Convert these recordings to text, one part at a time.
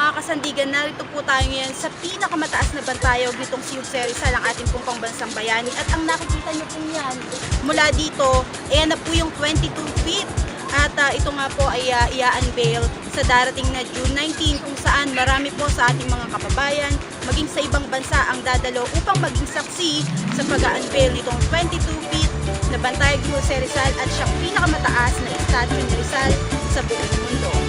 Mga kasandigan, narito po tayo ngayon sa pinakamataas na bantayog nitong si Jose Rizal, ang ating pong pangbansang bayani. At ang nakikita niyo po yan, mula dito, ayan na po yung 22 feet. At ah, ito nga po ay uh, i-unveil sa darating na June 19 kung saan marami po sa ating mga kababayan, maging sa ibang bansa ang dadalo upang maging saksi sa pag-unveil nitong 22 feet na bantayog ni Jose Rizal at siyang pinakamataas na statue ni Rizal sa buong mundo.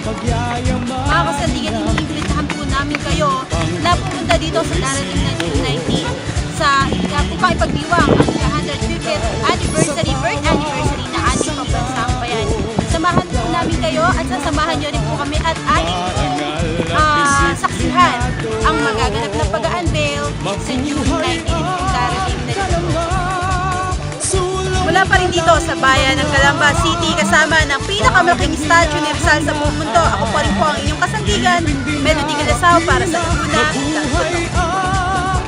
Mga kasandigan, iniimbitahan po namin kayo na pumunta dito sa darating na June 19 sa uh, upang ipagdiwang ang 150th anniversary, birth anniversary na ating pambansang bayani. Samahan po namin kayo at sasamahan nyo rin po kami at ating Mula pa rin dito sa bayan ng Calamba City kasama ng pinakamalaking statue ni Rizal sa buong mundo. Ako pa rin po ang inyong kasandigan, Melody Galasaw para sa Laguna.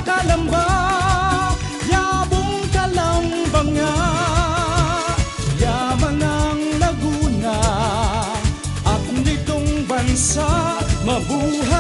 Calamba, yabong Calamba nga, yaman ng Laguna, nitong bansa mabuhay.